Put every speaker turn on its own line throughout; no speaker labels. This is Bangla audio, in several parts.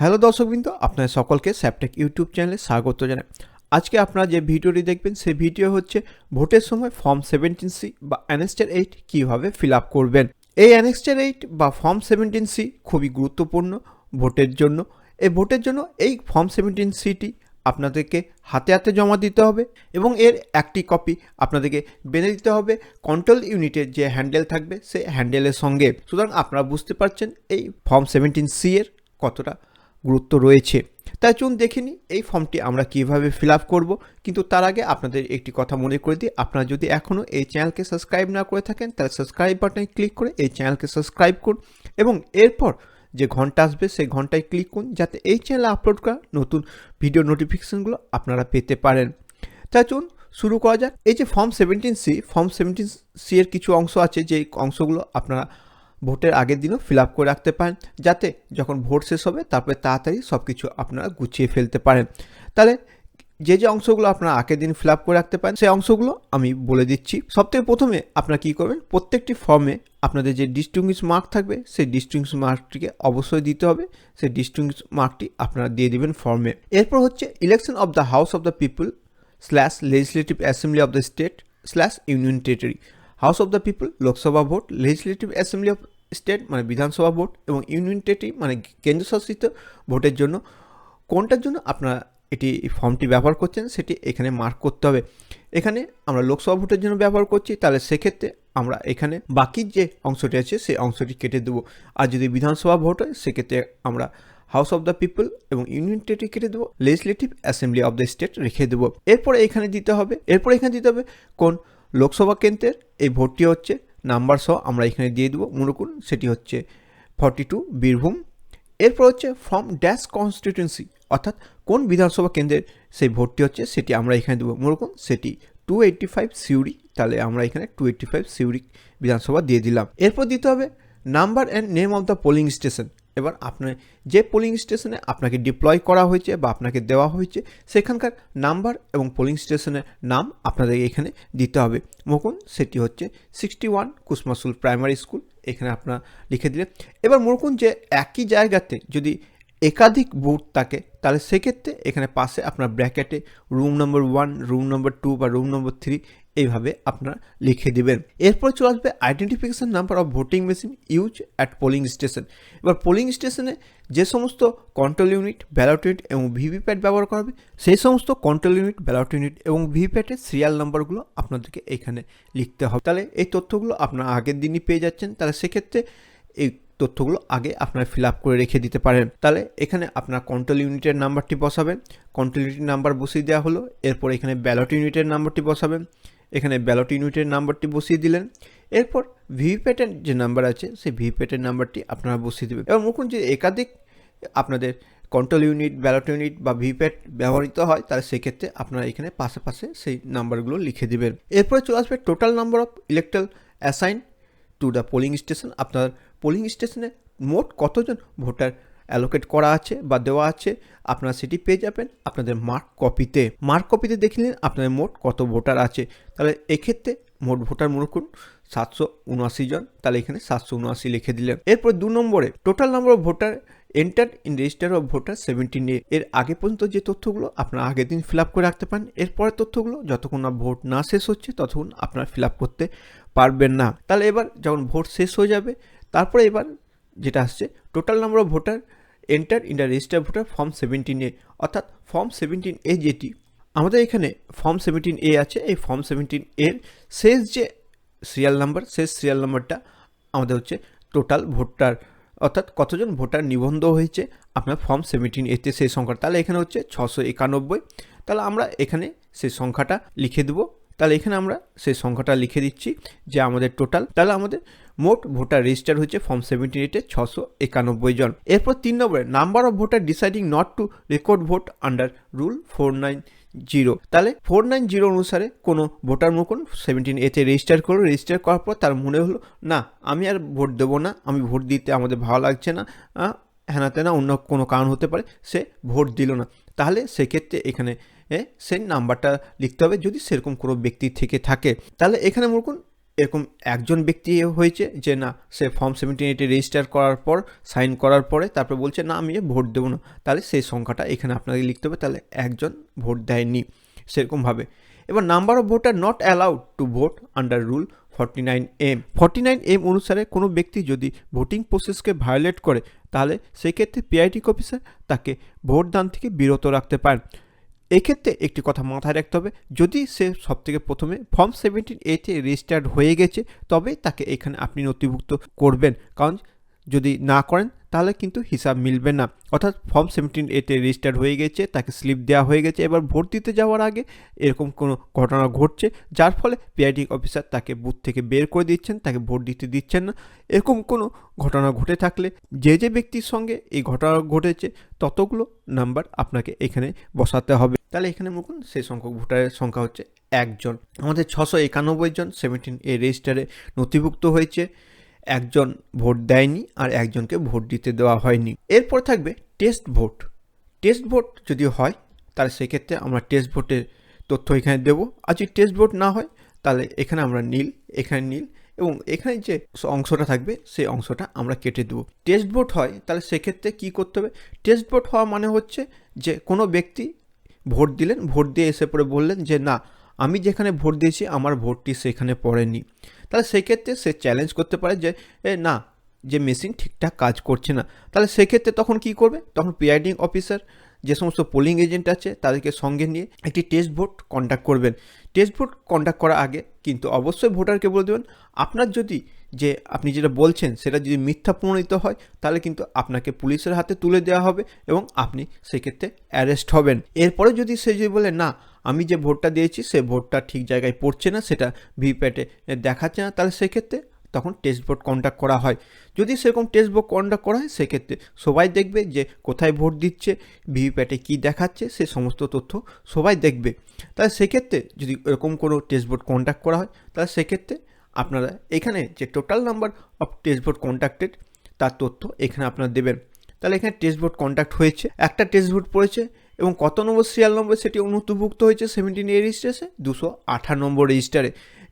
হ্যালো দর্শকবৃন্দ, আপনাদের সকলকে স্যাপটেক ইউটিউব চ্যানেলে স্বাগত জানাই। আজকে আপনারা যে ভিডিওটি দেখবেন, সেই ভিডিও হচ্ছে ভোটের সময় ফর্ম সেভেন্টিন সি বা অ্যানেস্টার এইট কীভাবে ফিল আপ করবেন। এই অ্যানেক্সটার এইট বা ফর্ম সেভেন্টিন সি খুবই গুরুত্বপূর্ণ ভোটের জন্য। এই ভোটের জন্য এই ফর্ম সেভেন্টিন সিটি আপনাদেরকে হাতে হাতে জমা দিতে হবে এবং এর একটি কপি আপনাদেরকে বেঁধে দিতে হবে। কন্ট্রোল ইউনিটের যে হ্যান্ডেল থাকবে, সেই হ্যান্ডেলের সঙ্গে। সুতরাং আপনারা বুঝতে পারছেন এই ফর্ম সেভেন্টিন সি এর কতটা গুরুত্ব রয়েছে। তাই চলুন দেখে নিই এই ফর্মটি আমরা কীভাবে ফিল আপ করব। কিন্তু তার আগে আপনাদের একটি কথা মনে করে দিই, আপনারা যদি এখনও এই চ্যানেলকে সাবস্ক্রাইব না করে থাকেন, তাহলে সাবস্ক্রাইব বাটনে ক্লিক করে এই চ্যানেলকে সাবস্ক্রাইব করুন এবং এরপর যে ঘণ্টা আসবে, সেই ঘন্টায় ক্লিক করুন যাতে এই চ্যানেলে আপলোড করা নতুন ভিডিও নোটিফিকেশানগুলো আপনারা পেতে পারেন। তাই চলুন শুরু করা যাক। এই যে form seventeen C, form seventeen C এর কিছু অংশ আছে যে অংশগুলো আপনারা ভোটের আগের দিনও ফিল আপ করে রাখতে পারেন, যাতে যখন ভোট শেষ হবে তারপরে তাড়াতাড়ি সব কিছু আপনারা গুছিয়ে ফেলতে পারেন। তাহলে যে যে অংশগুলো আপনারা আগের দিন ফিল আপ করে রাখতে পারেন, সেই অংশগুলো আমি বলে দিচ্ছি। সবথেকে প্রথমে আপনারা কী করবেন, প্রত্যেকটি ফর্মে আপনাদের যে ডিস্টিংগুইশ মার্ক থাকবে, সেই ডিস্টিংগুইশ মার্কটিকে অবশ্যই দিতে হবে। সেই ডিস্টিংগুইশ মার্কটি আপনারা দিয়ে দেবেন ফর্মে এরপর হচ্ছে election of the house of the people slash legislative assembly of the state slash union territory house of the people Lok Sabha vote legislative assembly of state মানে বিধানসভা ভোট এবং ইউনিয়ন টেরিটরি মানে কেন্দ্রশাসিত ভোটের জন্য। কোনটার জন্য? আপনারা এটি ফর্মটি ব্যবহার করছেন, সেটি এখানে মার্ক করতে হবে। এখানে আমরা লোকসভা ভোটের জন্য ব্যবহার করছি, তাহলে সেক্ষেত্রে আমরা এখানে বাকি যে অংশটি আছে, সেই অংশটি কেটে দেবো। আর যদি বিধানসভা ভোট হয়, সেক্ষেত্রে আমরা হাউস অফ দ্য পিপল এবং ইউনিয়ন টেরিটরি কেটে দেবো legislative assembly of the state রেখে দেবো। এরপরে এখানে দিতে হবে, এরপরে এখানে দিতে হবে কোন? লোকসভা কেন্দ্রের, এই ভোটটি হচ্ছে নাম্বার সহ আমরা এখানে দিয়ে দেবো। মনে করুন সেটি হচ্ছে ফর্টি টু বীরভূম। এরপর হচ্ছে ফ্রম ড্যাশ কনস্টিটিউন্সি অর্থাৎ কোন বিধানসভা কেন্দ্রের সেই ভোটটি হচ্ছে, সেটি আমরা এখানে দেবো। মনে করুন সেটি টু এইটটি ফাইভ সিউড়ি, তাহলে আমরা এখানে টু এইট্টি ফাইভ সিউড়ি বিধানসভা দিয়ে দিলাম। এরপর দিতে হবে number and name of the polling station এবার আপনার যে পোলিং স্টেশনে আপনাকে ডিপ্লয় করা হয়েছে বা আপনাকে দেওয়া হয়েছে, সেখানকার নাম্বার এবং পোলিং স্টেশনের নাম আপনাদের এখানে দিতে হবে। মকুন সেটি হচ্ছে sixty one Kusmasul primary school এখানে আপনারা লিখে দিলেন। এবার মরকুন যে একই জায়গাতে যদি একাধিক বুথ থাকে, তাহলে সেক্ষেত্রে এখানে পাশে আপনার ব্র্যাকেটে room number one room number two বা রুম নম্বর থ্রি এইভাবে আপনারা লিখে দিবেন। এরপর চলে আসবে identification number of voting machine use at polling station এবার পোলিং স্টেশনে যে সমস্ত কন্ট্রোল ইউনিট ব্যালট ইউনিট এবং ভিভিপ্যাট ব্যবহার করা হবে, সেই সমস্ত কন্ট্রোল ইউনিট ব্যালট ইউনিট এবং ভিভিপ্যাটের সিরিয়াল নাম্বারগুলো আপনাদেরকে এখানে লিখতে হবে। তাহলে এই তথ্যগুলো আপনারা আগের দিনই পেয়ে যাচ্ছেন, তাহলে সেক্ষেত্রে এই তথ্যগুলো আগে আপনারা ফিল আপ করে রেখে দিতে পারেন। তাহলে এখানে আপনার কন্ট্রোল ইউনিটের নাম্বারটি বসাবেন। কন্ট্রোল ইউনিটের নাম্বার বসিয়ে দেওয়া হলো, এরপর এখানে ব্যালট ইউনিটের নাম্বারটি বসাবেন। এখানে ব্যালট ইউনিটের নাম্বারটি বসিয়ে দিলেন। এরপর ভিভিপ্যাটের যে নাম্বার আছে, সেই ভিভিপ্যাটের নাম্বারটি আপনারা বসিয়ে দেবেন। এবং মুখুন যে একাধিক আপনাদের কন্ট্রোল ইউনিট ব্যালট ইউনিট বা ভিভিপ্যাট ব্যবহৃত হয় তাহলে সেক্ষেত্রে আপনারা এখানে পাশে পাশে সেই নাম্বারগুলো লিখে দেবেন। এরপরে চলে আসবে total number of electoral assign to the polling station আপনার পোলিং স্টেশনে মোট কতজন ভোটার অ্যালোকেট করা আছে বা দেওয়া আছে, আপনারা সেটি পেয়ে যাবেন আপনাদের মার্ক কপিতে মার্ক কপিতে দেখে নিন আপনাদের মোট কত ভোটার আছে। তাহলে এক্ষেত্রে মোট ভোটার মনে করুন, সাতশো উনআশি জন। তাহলে এখানে সাতশো উনআশি লিখে দিলেন। এরপর দু নম্বরে total number of voter enter in register of voter seventeen A এর আগে পর্যন্ত যে তথ্যগুলো আপনারা আগের দিন ফিল করে রাখতে পারেন, এরপরের তথ্যগুলো যতক্ষণ না ভোট না শেষ হচ্ছে, ততক্ষণ আপনারা ফিল করতে পারবেন না। তাহলে এবার যখন ভোট শেষ হয়ে যাবে, তারপরে এবার যেটা আসছে total number of voter enter in the register voter form seventeen A অর্থাৎ ফর্ম সেভেন্টিন এ যেটি, আমাদের এখানে ফর্ম সেভেন্টিন এ আছে, এই ফর্ম সেভেন্টিন এর শেষ যে সিরিয়াল নাম্বার শেষ সিরিয়াল নাম্বারটা আমাদের হচ্ছে টোটাল ভোটার, অর্থাৎ কতজন ভোটার নিবন্ধ হয়েছে, আপনার ফর্ম সেভেন্টিন এতে সেই সংখ্যা তাহলে এখানে হচ্ছে ছশো একানব্বই। তাহলে আমরা এখানে সেই সংখ্যাটা লিখে দেবো। তাহলে এখানে আমরা সেই সংখ্যাটা লিখে দিচ্ছি যে আমাদের টোটাল তাহলে আমাদের মোট ভোটার রেজিস্টার হচ্ছে ফর্ম সেভেন্টি এইটে ছশো একানব্বই জন। এরপর তিন নম্বরে number of voter deciding not to record vote under rule four nine zero তাহলে ফোর নাইন জিরো অনুসারে কোনো ভোটার মুকুন সেভেন্টিন এতে রেজিস্টার করল। রেজিস্টার করার পর তার মনে হলো, না, আমি আর ভোট দেবো না, আমি ভোট দিতে আমাদের ভালো লাগছে না হ্যানাতে না অন্য কোনো কারণ হতে পারে, সে ভোট দিল না। তাহলে সেক্ষেত্রে এখানে সেই নাম্বারটা লিখতে হবে যদি সেরকম কোনো ব্যক্তি থেকে থাকে। তাহলে এখানে মনে এরকম একজন ব্যক্তি হয়েছে যে না, সে ফর্ম সেভেন্টিন এইটে রেজিস্টার করার পর সাইন করার পরে তারপরে বলছে, না, আমি ভোট দেবো না। তাহলে সেই সংখ্যাটা এখানে আপনাকে লিখতে হবে। তাহলে একজন ভোট দেয়নি সেরকমভাবে। এবার number of voter not allowed to vote under rule forty nine M forty nine M অনুসারে কোনো ব্যক্তি যদি ভোটিং প্রসেসকে ভায়োলেট করে, তাহলে সেক্ষেত্রে পিআইটি অফিসার তাকে ভোট দান থেকে বিরত রাখতে পারেন। এক্ষেত্রে একটি কথা মাথায় রাখতে হবে, যদি সে সব থেকে প্রথমে ফর্ম সেভেন্টিন এতে রেজিস্টার্ড হয়ে গেছে তবে তাকে এখানে আপনি নথিভুক্ত করবেন। কারণ যদি না করেন তাহলে কিন্তু হিসাব মিলবে না। অর্থাৎ ফর্ম সেভেন্টিন এতে রেজিস্টার্ড হয়ে গেছে, তাকে স্লিপ দেওয়া হয়ে গেছে। এবার ভোট দিতে যাওয়ার আগে এরকম কোনো ঘটনা ঘটছে, যার ফলে পিআইডি অফিসার তাকে বুথ থেকে বের করে দিচ্ছেন, তাকে ভোট দিতে দিচ্ছেন না। এরকম কোনো ঘটনা ঘটে থাকলে যে যে ব্যক্তির সঙ্গে এই ঘটনা ঘটেছে, ততগুলো নাম্বার আপনাকে এখানে বসাতে হবে। তাহলে এখানে মুকুন সেই সংখ্যক ভোটারের সংখ্যা হচ্ছে একজন। আমাদের ছশো একানব্বই জন সেভেন্টিন এ রেজিস্টারে নথিভুক্ত হয়েছে। একজন ভোট দেয়নি আর একজনকে ভোট দিতে দেওয়া হয়নি। এরপর থাকবে টেস্ট ভোট টেস্ট ভোট যদি হয়, তাহলে সেক্ষেত্রে আমরা টেস্ট ভোটের তথ্য এখানে দেবো। আর যদি টেস্ট ভোট না হয়, তাহলে এখানে আমরা নীল, এখানে নীল এবং এখানে যে অংশটা থাকবে, সেই অংশটা আমরা কেটে দেবো। টেস্ট ভোট হয়, তাহলে সেক্ষেত্রে কী করতে হবে? টেস্ট ভোট হওয়া মানে হচ্ছে যে কোনো ব্যক্তি ভোট দিলেন, ভোট দিয়ে এসে পরে বললেন যে, না, আমি যেখানে ভোট দিয়েছি, আমার ভোটটি সেখানে পড়েনি। তাহলে সেক্ষেত্রে সে চ্যালেঞ্জ করতে পারে যে না, যে মেশিন ঠিকঠাক কাজ করছে না। তাহলে সেক্ষেত্রে তখন কি করবে? তখন প্রিয়াইডিং অফিসার যে সমস্ত পোলিং এজেন্ট আছে, তাদেরকে সঙ্গে নিয়ে একটি টেস্ট ভোট কন্ডাক্ট করবেন। টেস্ট ভোট কন্ডাক্ট করার আগে কিন্তু অবশ্যই ভোটারকে বলে দেবেন, আপনার যদি যে, আপনি যেটা বলছেন সেটা যদি মিথ্যা প্রমাণিত হয়, তাহলে কিন্তু আপনাকে পুলিশের হাতে তুলে দেওয়া হবে এবং আপনি সেক্ষেত্রে অ্যারেস্ট হবেন। এরপরে যদি সে যদি বলে, না আমি যে ভোটটা দিয়েছি, সে ভোটটা ঠিক জায়গায় পড়ছে না, সেটা ভিপ্যাটে দেখাচ্ছে না। তাহলে সেক্ষেত্রে তখন টেস্ট ভোট কন্ডাক্ট করা হয়। যদি সেরকম টেস্ট ভোট কন্ডাক্ট করা হয়, সেক্ষেত্রে সবাই দেখবে যে কোথায় ভোট দিচ্ছে ভিভিপ্যাটে কী দেখাচ্ছে, সে সমস্ত তথ্য সবাই দেখবে। তাহলে সেক্ষেত্রে যদি এরকম কোনো টেস্ট ভোট কন্ডাক্ট করা হয়, তাহলে সেক্ষেত্রে আপনারা এখানে যে total number of test vote conducted তার তথ্য এখানে আপনারা দেবেন। তাহলে এখানে টেস্ট ভোট কন্ডাক্ট হয়েছে। একটা টেস্ট ভোট পড়েছে এবং কত নম্বর সিরিয়াল নম্বর সেটি অনুভুক্ত হয়েছে সেভেন্টিন এ? রেজিস্ট্রেসে দুশো আঠার নম্বর রেজিস্টারে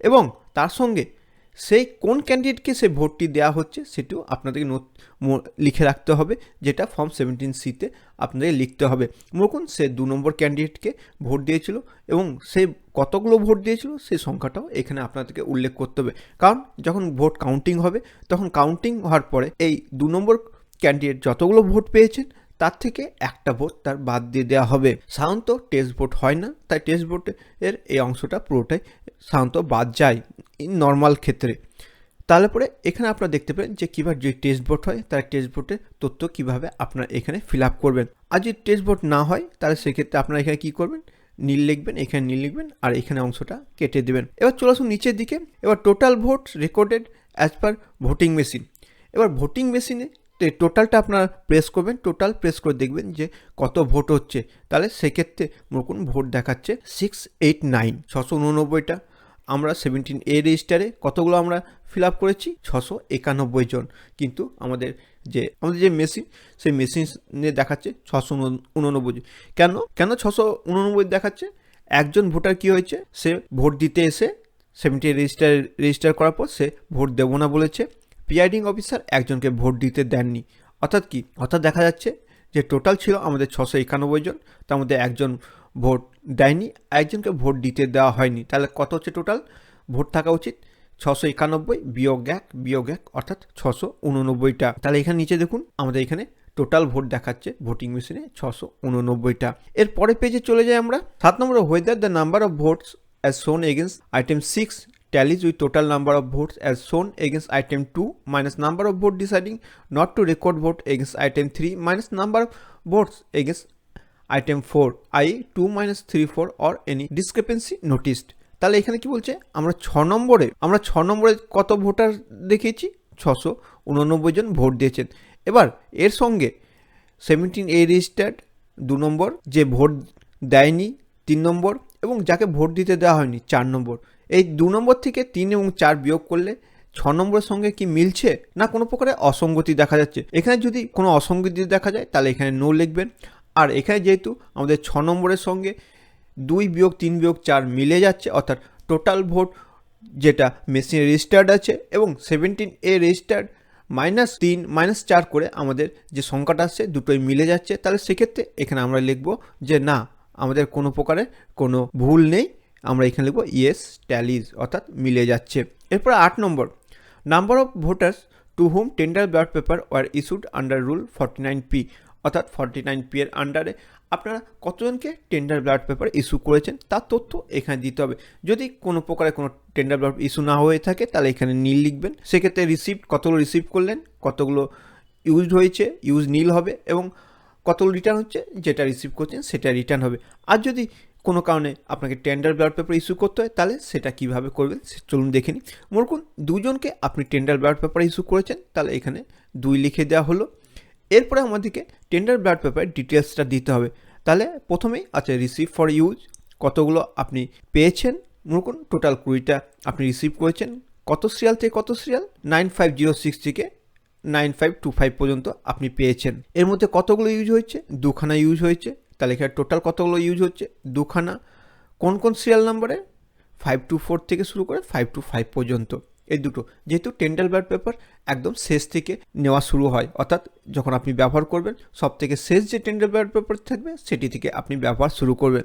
এবং তার সঙ্গে সেই কোন ক্যান্ডিডেটকে সে ভোটটি দেওয়া হচ্ছে সেটিও আপনাদেরকে লিখে রাখতে হবে, যেটা ফর্ম সেভেন্টিন সিতে আপনাদের লিখতে হবে। মরকুন সে দু নম্বর ক্যান্ডিডেটকে ভোট দিয়েছিল এবং সে কতগুলো ভোট দিয়েছিল সেই সংখ্যাটাও এখানে আপনাদেরকে উল্লেখ করতে হবে। কারণ যখন ভোট কাউন্টিং হবে, তখন কাউন্টিং হওয়ার পরে এই দু নম্বর ক্যান্ডিডেট যতগুলো ভোট পেয়েছেন তার থেকে একটা ভোট তার বাদ দিয়ে দেওয়া হবে। সাধারণত টেস্ট ভোট হয় না, তাই টেস্ট ভোটের এই অংশটা পুরোটাই সাধারণত বাদ যায় নর্মাল ক্ষেত্রে। তাহলে পরে এখানে আপনারা দেখতে পারেন যে কীভাবে যদি টেস্ট ভোট হয়, তার টেস্ট ভোটের তথ্য কীভাবে আপনারা এখানে ফিল আপ করবেন। আর যদি টেস্ট ভোট না হয়, তাহলে সেক্ষেত্রে আপনারা এখানে কী করবেন? নীল লিখবেন, এখানে নীল লিখবেন আর এখানে অংশটা কেটে দেবেন। এবার চলে আসুন নিচের দিকে। এবার total vote recorded as per voting machine এবার ভোটিং মেশিনে টোটালটা আপনারা প্রেস করবেন টোটাল প্রেস করে দেখবেন যে কত ভোট হচ্ছে। তাহলে সেক্ষেত্রে মনে ভোট দেখাচ্ছে সিক্স এইট নাইন ছশো উননব্বইটা। আমরা সেভেন্টিন এ রেজিস্টারে কতগুলো আমরা ফিল আপ করেছি? ছশো একানব্বই জন। কিন্তু আমাদের যে আমাদের যে মেশিন সেই মেশিনে দেখাচ্ছে ছশো উননব্বই জন। কেন? কেন ছশো উননব্বই দেখাচ্ছে? একজন ভোটার কি হয়েছে? সে ভোট দিতে এসে সেভেন্টি রেজিস্টার রেজিস্টার করার পর সে ভোট দেবো না বলেছে। প্রিয়াইডিং অফিসার একজনকে ভোট দিতে দেননি। অর্থাৎ কি? অর্থাৎ দেখা যাচ্ছে যে টোটাল ছিল আমাদের ছশো একানব্বই জন, তার মধ্যে একজন ভোট দেয়নি একজনকে ভোট দিতে দেওয়া হয়নি। তাহলে কত হচ্ছে টোটাল ভোট থাকা উচিত? ছশো একানব্বই বিয়োগ এক বিয়োগ এক, অর্থাৎ ছশো উননব্বইটা। তাহলে এখানে নিচে দেখুন, আমাদের এখানে টোটাল ভোট দেখাচ্ছে ভোটিং মেশিনে ছশো উননব্বইটা। এর পরে পেজে চলে যাই আমরা। সাত নম্বর whether the number of votes as shown against item six tallies with total number of votes as shown against item 2 minus number of vote deciding not to record vote against item 3 minus number of votes against item 4 i 2 minus 3 4 or any discrepancy noticed তাহলে এখানে কি বলছে আমরা ছ নম্বরে আমরা ছ নম্বরে কত ভোটার ছশো উননব্বই জন ভোট দিয়েছেন এবার এর সঙ্গে সেভেন্টিন এ রেজিস্টার্ড দু নম্বর যে ভোট দেয়নি তিন নম্বর এবং যাকে ভোট দিতে দেওয়া হয়নি চার নম্বর এই দু নম্বর থেকে তিন এবং চার বিয়োগ করলে ছ নম্বরের সঙ্গে কি মিলছে? না, কোনো প্রকারে অসঙ্গতি দেখা যাচ্ছে। এখানে যদি কোনো অসঙ্গতি দেখা যায়, তাহলে এখানে নো লিখবেন। আর এখানে যেহেতু আমাদের ছ নম্বরের সঙ্গে দুই বিয়োগ তিন বিয়োগ চার মিলে যাচ্ছে, অর্থাৎ টোটাল ভোট যেটা মেশিনে রেজিস্টার্ড আছে এবং সেভেন্টিন এ রেজিস্টার্ড মাইনাস তিন মাইনাস চার করে আমাদের যে সংখ্যাটা আসছে দুটোই মিলে যাচ্ছে। তাহলে সেক্ষেত্রে এখানে আমরা লিখব যে না, আমাদের কোনো প্রকারের কোনো ভুল নেই। আমরা এখানে লিখব ইয়েস ট্যালিজ অর্থাৎ মিলে যাচ্ছে। এরপর আট নম্বর। Number of voters to whom tender ballot paper were issued under rule forty nine P অর্থাৎ ফর্টি নাইন পি এর আন্ডারে আপনারা কতজনকে টেন্ডার ব্যালট পেপার ইস্যু করেছেন, তার তথ্য এখানে দিতে হবে। যদি কোনো প্রকারে কোনো টেন্ডার ব্যালট ইস্যু না হয়ে থাকে, তাহলে এখানে নীল লিখবেন। সেক্ষেত্রে রিসিপ্ট কতগুলো রিসিভ করলেন, কতগুলো ইউজড হয়েছে ইউজ নীল হবে এবং কতগুলো রিটার্ন হচ্ছে, যেটা রিসিভ করছেন, সেটা রিটার্ন হবে। আর যদি কোনো কারণে আপনাকে টেন্ডার ব্যালট পেপার ইস্যু করতে হয়, তাহলে সেটা কীভাবে করবেন সে- চলুন দেখে নিই। মরকুন দুজনকে আপনি টেন্ডার ব্যালট পেপার ইস্যু করেছেন, তাহলে এখানে দুই লিখে দেওয়া হলো। এরপরে আমাদেরকে টেন্ডার ব্যালট পেপারের ডিটেলসটা দিতে হবে। তাহলে প্রথমেই আছে রিসিভ ফর ইউজ কতগুলো আপনি পেয়েছেন। মরকুন টোটাল কুড়িটা আপনি রিসিভ করেছেন। কত সিরিয়াল থেকে কত serial nine five zero six থেকে নাইন ফাইভ টু ফাইভ পর্যন্ত আপনি পেয়েছেন। এর মধ্যে কতগুলো ইউজ হয়েছে? দুখানা ইউজ হয়েছে। তাহলে এখানে টোটাল কতগুলো ইউজ হচ্ছে? দুখানা। কোন কোন সিরিয়াল নাম্বারে ফাইভ টু ফোর থেকে শুরু করে ফাইভ টু ফাইভ পর্যন্ত। এই দুটো। যেহেতু টেন্ডাল ব্যাট পেপার একদম শেষ থেকে নেওয়া শুরু হয়, অর্থাৎ যখন আপনি ব্যবহার করবেন সব থেকে শেষ যে টেন্ডাল ব্যাট পেপার থাকবে, সেটি থেকে আপনি ব্যবহার শুরু করবেন।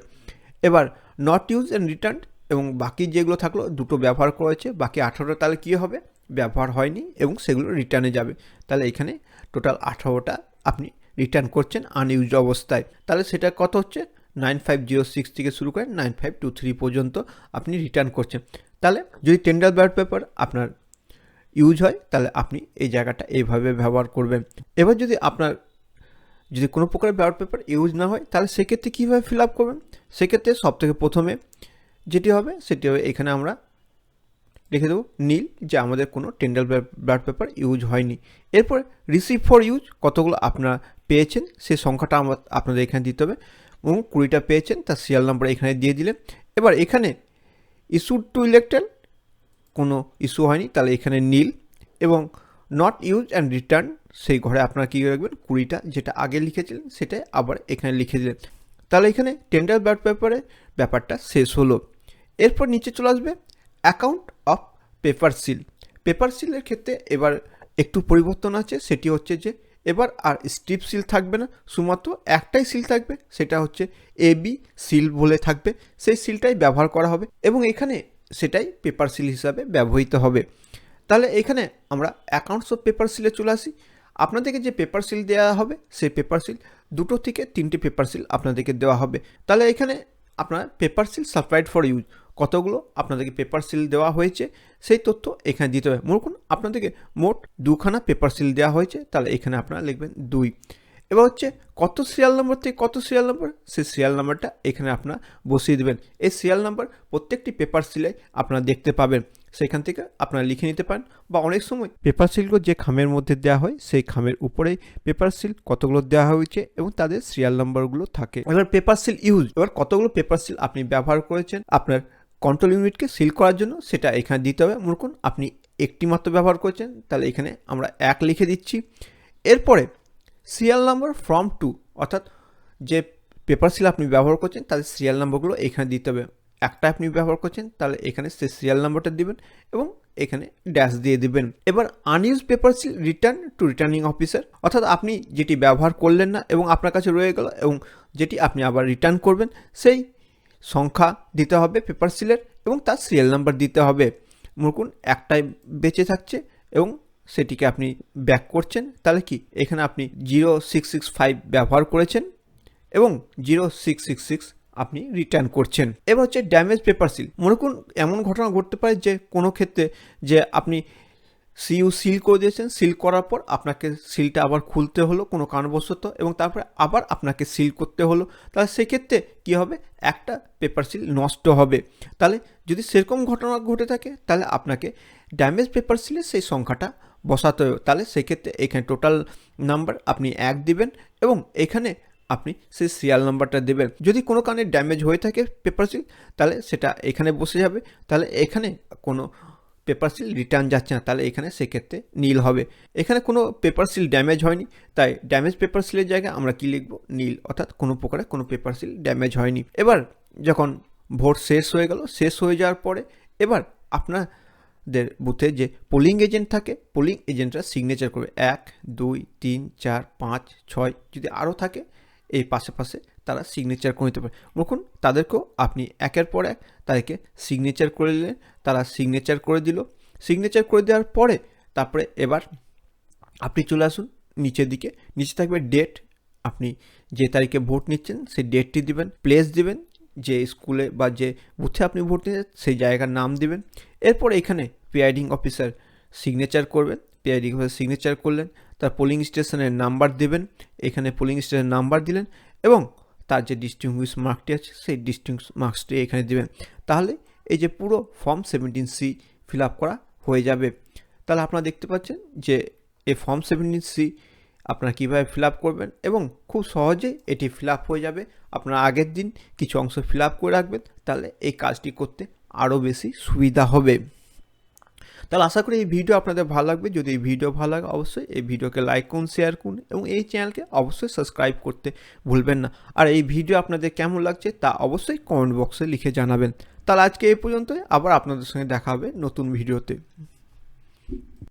এবার নট ইউজ অ্যান্ড রিটার্ন এবং বাকি যেগুলো থাকল, দুটো ব্যবহার করেছে বাকি আঠারোটা তাহলে কী হবে? ব্যবহার হয়নি এবং সেগুলো রিটার্নে যাবে। তাহলে এখানে টোটাল আঠারোটা আপনি রিটার্ন করছেন আনইউজ অবস্থায়। তাহলে সেটা কত হচ্ছে? নাইন ফাইভ জিরো সিক্স থেকে শুরু করে নাইন ফাইভ টু থ্রি পর্যন্ত আপনি রিটার্ন করছেন। তাহলে যদি টেন্ডার ব্যালট পেপার আপনার ইউজ হয়, তাহলে আপনি এই জায়গাটা এইভাবে ব্যবহার করবেন। এবার যদি আপনার, যদি কোনো প্রকারের ব্যালট পেপার ইউজ না হয়, তাহলে সেক্ষেত্রে কীভাবে ফিল আপ করবেন? সেক্ষেত্রে সব থেকে প্রথমে যেটি হবে, সেটি হবে এখানে আমরা লিখে দেবো, নীল, যে আমাদের কোনো টেন্ডার ব্লাড পেপার ইউজ হয়নি। এরপর রিসিভ ফর ইউজ কতগুলো আপনারা পেয়েছেন, সেই সংখ্যাটা আমার আপনাদের এখানে দিতে হবে। এবং কুড়িটা পেয়েছেন, তার সিরিয়াল নাম্বার এখানে দিয়ে দিলেন। এবার এখানে ইস্যুড টু ইলেক্টেড কোনো ইস্যু হয়নি, তাহলে এখানে নীল। এবং নট ইউজ অ্যান্ড রিটার্ন সেই ঘরে আপনারা কী রাখবেন, কুড়িটা, যেটা আগে লিখেছিলেন, সেটাই আবার এখানে লিখে দিলেন। তাহলে এখানে টেন্ডার ব্যাট পেপারে ব্যাপারটা শেষ হলো। এরপর নিচে চলে আসবে অ্যাকাউন্ট পেপার সিল। পেপার সিলের ক্ষেত্রে এবার একটু পরিবর্তন আছে, সেটি হচ্ছে যে এবার আর স্ট্রিপ সিল থাকবে না, শুধুমাত্র একটাই সিল থাকবে, সেটা হচ্ছে এ, বি সিল বলে থাকবে, সেই সিলটাই ব্যবহার করা হবে এবং এখানে সেটাই পেপার সিল হিসাবে ব্যবহৃত হবে। তাহলে এখানে আমরা অ্যাকাউন্টস অফ পেপার সিলে চলে আসি। আপনাদেরকে যে পেপার সিল দেওয়া হবে, সেই পেপার সিল দুটো থেকে তিনটে পেপার সিল আপনাদেরকে দেওয়া হবে। তাহলে এখানে আপনার paper seal supplied for use কতগুলো আপনাদেরকে পেপার সিল দেওয়া হয়েছে, সেই তথ্য এখানে দিতে হবে। মনে আপনাদেরকে মোট দুখানা পেপার সিল দেওয়া হয়েছে, তাহলে এখানে আপনারা লিখবেন দুই। এবার হচ্ছে, কত সিরিয়াল নম্বর থেকে কত সিরিয়াল নম্বর সেই সিরিয়াল নাম্বারটা এখানে আপনারা বসিয়ে দেবেন। এই সিরিয়াল নাম্বার প্রত্যেকটি পেপার সিলে আপনারা দেখতে পাবেন। সেখান থেকে আপনারা লিখে নিতে পারেন বা অনেক সময় পেপার সিলগুলো যে খামের মধ্যে দেওয়া হয়, সেই খামের উপরেই পেপার সিল কতগুলো দেওয়া হয়েছে এবং তাদের সিরিয়াল নাম্বারগুলো থাকে। এবার পেপার সিল ইউজ এবার কতগুলো পেপার সিল আপনি ব্যবহার করেছেন, আপনার কন্ট্রোল ইউনিটকে সিল করার জন্য সেটা এখানে দিতে হবে। মনে করুন আপনি একটি মাত্র ব্যবহার করেছেন, তাহলে এখানে আমরা এক লিখে দিচ্ছি। এরপরে সিরিয়াল নাম্বার ফ্রম টু অর্থাৎ যে পেপার সিল আপনি ব্যবহার করছেন, তাদের সিরিয়াল নাম্বারগুলো এখানে দিতে হবে। একটা আপনি ব্যবহার করছেন, তাহলে এখানে সে সিরিয়াল নাম্বারটা দিবেন এবং এখানে ড্যাশ দিয়ে দিবেন। এবার unused paper seal return to returning officer অর্থাৎ আপনি যেটি ব্যবহার করলেন না এবং আপনার কাছে রয়ে গেল এবং যেটি আপনি আবার রিটার্ন করবেন, সেই সংখ্যা দিতে হবে পেপার সিলের এবং তার সিরিয়াল নাম্বার দিতে হবে। মনে একটাই বেঁচে থাকছে এবং সেটিকে আপনি ব্যাক করছেন, তাহলে কি? এখানে আপনি জিরো সিক্স সিক্স ফাইভ ব্যবহার করেছেন এবং জিরো সিক্স সিক্স সিক্স আপনি রিটার্ন করছেন। এবার হচ্ছে ড্যামেজ পেপার সিল মনে করুন, এমন ঘটনা ঘটতে পারে যে কোনো ক্ষেত্রে যে আপনি সিইউ সিল করে দিয়েছেন সিল করার পর আপনাকে সিলটা আবার খুলতে হলো কোনো কারণবশত এবং তারপরে আবার আপনাকে সিল করতে হলো। তাহলে সেক্ষেত্রে কী হবে? একটা পেপার সিল নষ্ট হবে। তাহলে যদি সেরকম ঘটনা ঘটে থাকে, তাহলে আপনাকে ড্যামেজ পেপার সিলে সেই সংখ্যাটা বসাতে হবে। তাহলে সেক্ষেত্রে এখানে টোটাল নাম্বার আপনি এক দিবেন এবং এখানে আপনি সেই সিরিয়াল নাম্বারটা দেবেন। যদি কোনো কারণে ড্যামেজ হয়ে থাকে পেপার সিল তাহলে সেটা এখানে বসে যাবে। তাহলে এখানে কোনো পেপার সিল রিটার্ন যাচ্ছে না। তাহলে এখানে সেক্ষেত্রে নীল হবে। এখানে কোনো পেপার সিল ড্যামেজ হয়নি। তাই ড্যামেজ পেপার সিলের জায়গায় আমরা কি লিখব? নীল। অর্থাৎ কোনো প্রকারে কোনো পেপার সিল ড্যামেজ হয়নি। এবার যখন ভোট শেষ হয়ে গেল, শেষ হয়ে যাওয়ার পরে এবার আপনাদের বুথে যে পোলিং এজেন্ট থাকে পোলিং এজেন্টরা সিগনেচার করবে। এক, দুই, তিন, চার, পাঁচ, ছয়, যদি আরও থাকে এই পাশে পাশে তারা সিগনেচার করে নিতে পারে। দেখুন, তাদেরকেও আপনি একের পর এক তাদেরকে সিগনেচার করে দিলেন তারা সিগনেচার করে দিল। সিগনেচার করে দেওয়ার পরে তারপরে এবার আপনি চলে আসুন, নিচের দিকে। নিচে থাকবে ডেট আপনি যে তারিখে ভোট নিচ্ছেন, সেই ডেটটি দিবেন প্লেস দিবেন, যে স্কুলে বা যে বুথে আপনি ভোট নিচ্ছেন সেই জায়গার নাম দিবেন। এরপর এখানে প্রিয়াইডিং অফিসার সিগনেচার করবেন। অফিসার সিগনেচার করলেন। তার পোলিং স্টেশনের নাম্বার দেবেন, এখানে পোলিং স্টেশনের নাম্বার দিলেন এবং তার যে ডিস্টিংগুইশ মার্কটি আছে, সেই ডিস্টিংস মার্কসটি এখানে দেবেন। তাহলে এই যে পুরো form seventeen C fill up করা হয়ে যাবে। তাহলে আপনারা দেখতে পাচ্ছেন যে এই ফর্ম সেভেন্টিন সি আপনারা কীভাবে ফিল আপ করবেন এবং খুব সহজেই এটি ফিল আপ হয়ে যাবে। আপনারা আগের দিন কিছু অংশ ফিল আপ করে রাখবেন, তাহলে এই কাজটি করতে আরও বেশি সুবিধা হবে। তাহলে আশা করি এই ভিডিও আপনাদের ভালো লাগবে। যদি এই ভিডিও ভালো লাগে, অবশ্যই এই ভিডিওকে লাইক করুন শেয়ার করুন এবং এই চ্যানেলকে অবশ্যই সাবস্ক্রাইব করতে ভুলবেন না। আর এই ভিডিও আপনাদের কেমন লাগছে তা অবশ্যই কমেন্ট বক্সে লিখে জানাবেন। তাহলে আজকে এই পর্যন্তই। আবার আপনাদের সঙ্গে দেখা হবে নতুন ভিডিওতে।